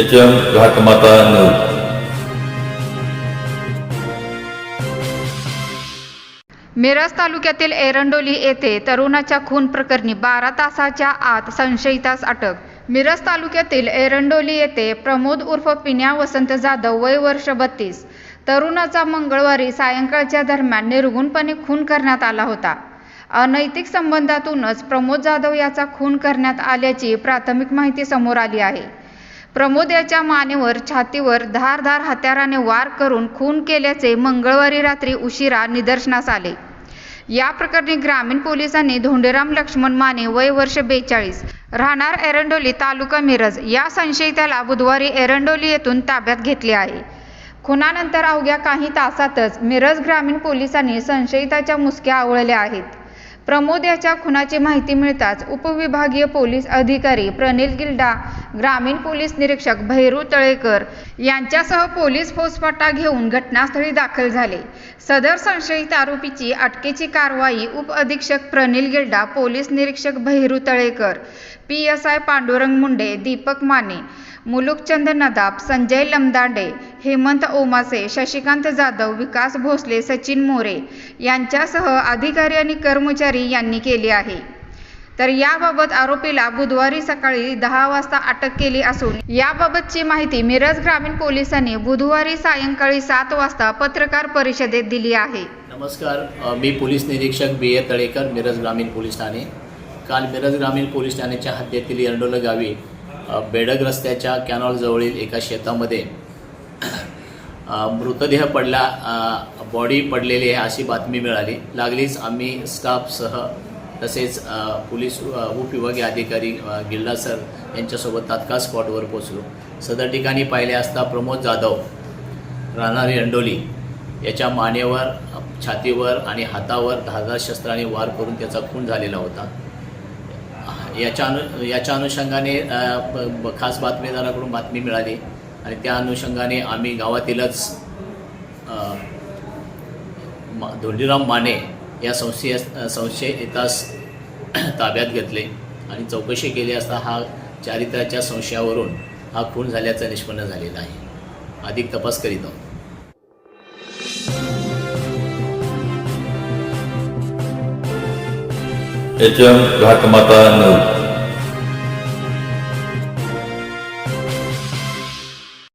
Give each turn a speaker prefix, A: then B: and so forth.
A: H M Ghatmata news
B: Miraj तालुक्यातील एरंडोली येथे तरुणाच्या खून प्रकरणी बारा तासाच्या आत संशयितास अटक. मिरज तालुक्यातील एरंडोली येथे प्रमोद उर्फ पिन्या वसंत जाधव वय वर्ष बत्तीस. तरुणाचा मंगळवारी सायंकाळच्या दरम्यान निर्गुणपणे खून करण्यात आला होता. अनैतिक संबंधातूनच प्रमोद जाधव याचा खून करण्यात आल्याची प्राथमिक माहिती समोर आली आहे. प्रमोद याच्या मानेवर छातीवर धारधार हत्याराने वार करून खून केल्याचे मंगळवारी रात्री उशिरा निदर्शनास आले. या प्रकरणी ग्रामीण पोलिसांनी धोंडेराम लक्ष्मण माने वय वर्ष बेचाळीस राहणार एरंडोली तालुका मिरज या संशयिताला बुधवारी एरंडोली येथून ताब्यात घेतले आहे. खुनानंतर अवघ्या काही तासातच मिरज ग्रामीण पोलिसांनी संशयिताच्या मुसक्या आवळल्या आहेत. प्रमोद याच्या खुनाची माहिती मिळताच उपविभागीय पोलीस अधिकारी प्रणिल गिल्डा ग्रामीण पोलीस निरीक्षक भैरू तळेकर यांच्यासह पोलीस फौजफाटा घेऊन घटनास्थळी दाखल झाले. सदर संशयित आरोपीची अटकेची कारवाई उप अधीक्षक प्रणिल गिल्डा पोलीस निरीक्षक Bhairu Talekar P S I Pandurang Munde Deepak Mane Mulukchand Nadab Sanjay Lamdande Hemant Omase Shashikant Jadhav Vikas Bhosale Sachin More यांच्यासह अधिकारी आणि कर्मचारी यांनी केली आहे. तर याबाबत आरोपीला बुधवारी सकाळी दहा वाजता अटक केली असून याबाबतची माहिती मिरज ग्रामीण पोलिसांनी बुधवारी सायंकाळी सात वाजता पत्रकार परिषदेत दिली आहे.
C: नमस्कार मी पोलीस निरीक्षक बी ए तळेकर मिरज ग्रामीण पोलीस ठाणे. काल मिरज ग्रामीण पोलीस ठाण्याच्या हद्दीतील एरंडोला गावी बेडग रस्त्याच्या कॅनॉलजवळील एका शेतामध्ये मृतदेह पडला बॉडी पडलेली आहे अशी बातमी मिळाली. लागलीच आम्ही स्टाफसह तसेच पोलीस उपविभागीय अधिकारी अ, गिल्डा सर यांच्यासोबत तात्काळ स्पॉटवर पोचलो सदर ठिकाणी पाहिले असता प्रमोद जाधव राहणारी अंडोली याच्या मानेवर छातीवर आणि हातावर धारदार शस्त्राने वार करून त्याचा खून झालेला होता. याच्या अनु याच्या अनुषंगाने खास बातमीदाराकडून बातमी मिळाली. आणि त्या अनुषंगाने आम्ही गावातीलच मा- धोंडीराम माने या संशय संशयितास ताब्यात घेतले आणि चौकशी केली असता हा चारित्र्याच्या संशयावरून हा खून झाल्याचं निष्पन्न झालेला आहे. अधिक तपास करीत आहोत.
A: H M Ghatmata news.